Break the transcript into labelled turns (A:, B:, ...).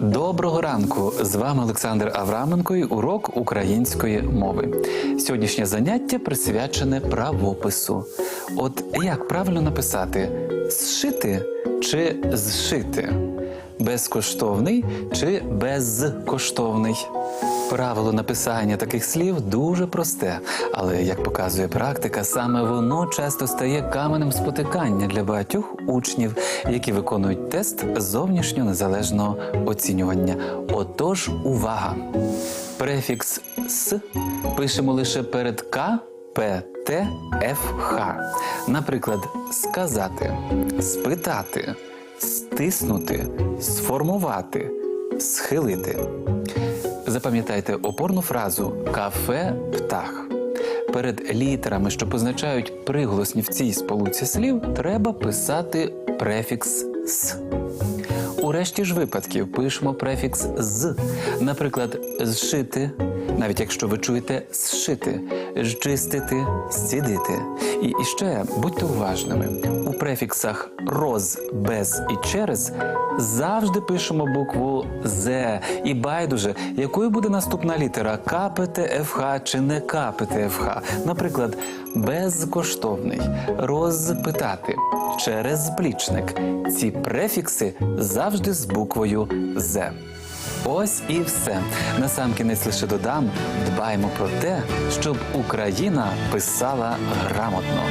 A: Доброго ранку! З вами Олександр Авраменко і урок української мови. Сьогоднішнє заняття присвячене правопису. От як правильно написати зшити чи зшити? Безкоштовний чи безкоштовний? Правило написання таких слів дуже просте, але як показує практика, саме воно часто стає каменем спотикання для багатьох учнів, які виконують тест зовнішньо незалежного оцінювання. Отож, увага! Префікс с пишемо лише перед К, П, Т, Ф, Х. Наприклад, сказати, спитати, стиснути, сформувати, схилити. Запам'ятайте опорну фразу кафе птах. Перед літерами, що позначають приголосні в цій сполуці слів, треба писати префікс с. У решті ж випадків пишемо префікс з. Наприклад, зшити, навіть якщо ви чуєте зшити, чистити, зцідити. І, і ще будьте уважними. У префіксах роз, без і через завжди пишемо букву З. І байдуже, якою буде наступна літера капити ФХ чи не капити ФХ. Наприклад, безкоштовний, розпитати, через плічник. Ці префікси завжди з буквою З. Ось і все. Насамкінець лише додам: дбаємо про те, щоб Україна писала грамотно.